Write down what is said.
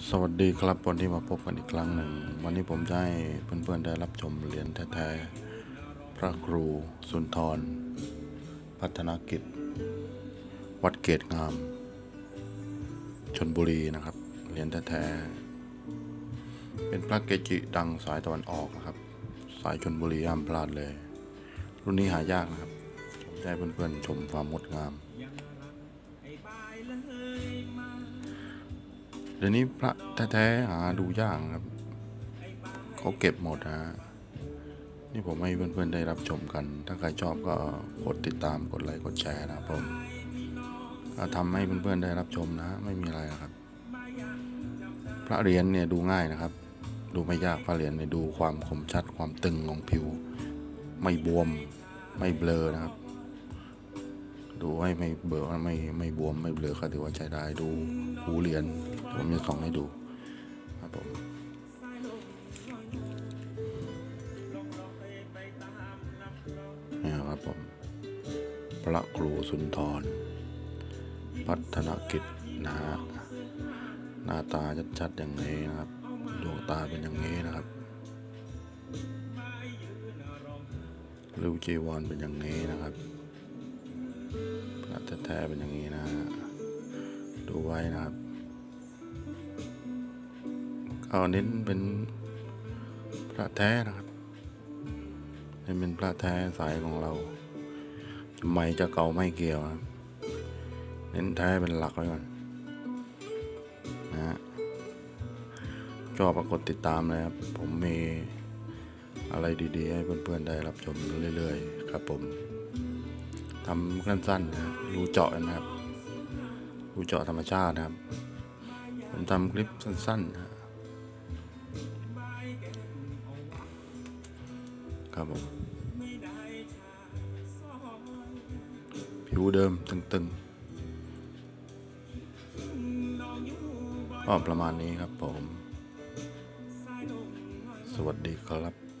สวัสดีครับวันที่มาพบกันอีกครั้งหนึ่ง วันนี้ผมจะให้เพื่อนๆได้รับชมเหรียญแท้ๆพระครูสุนทร พัฒนกิจ วัดเกตงาม ชนบุรีนะครับเหรียญแท้ๆเป็นพระเกจิดังสายตะวันออกนะครับ สายชนบุรีห้ามพลาดเลย รุ่นนี้หายากนะครับผมจะให้เพื่อนๆชมความงดงาม ดี๋ยวนี้พระแท้ๆหาดูยากครับ เขาเก็บหมดนะนี่ผมให้เพื่อนๆได้รับชมกัน ถ้าใครชอบก็กดติดตามกดไลค์กดแชร์นะครับผมก็ทำให้เพื่อนๆได้รับชมนะ ไม่มีอะไรนะครับ พระเหรียญเนี่ยดูง่ายนะครับ ดูไม่ยากพระเหรียญเนี่ยดูความคมชัดความตึงของผิว ไม่บวมไม่เบลอนะครับ ดูให้ไม่เบลอไม่ไม่บวมไม่เบลอก็ถือว่าใช้ได้ดูหูเหรียญ ผมจะส่องให้ดูครับผมนี่ครับผม พระครูสุนทร พัฒนกิจนะฮะหน้าตาชัดๆอย่างนี้นะครับดวงตาเป็นอย่างนี้นะครับริ้วจีวรเป็นอย่างนี้นะครับพระแท้ๆเป็นอย่างนี้นะดูไว้นะครับ เอาเน้นเป็นพระแท้นะครับเน้นเป็นพระแท้สายของเราไม่จะเก่าไม่เกี่ยวนะครับเน้นแท้เป็นหลักไว้ก่อนนะฮะชอบปรากฏติดตามเลยครับ ผมมีอะไรดีๆ ให้เพื่อนๆได้รับชมเรื่อยๆ ครับผมทำสั้นๆนะครับรูเจาะนะครับ รูเจาะธรรมชาตินะครับ ผมทำคลิปสั้นๆนะ ครับผม ผิวเดิมตึงๆก็ประมาณนี้ครับผม สวัสดีครับ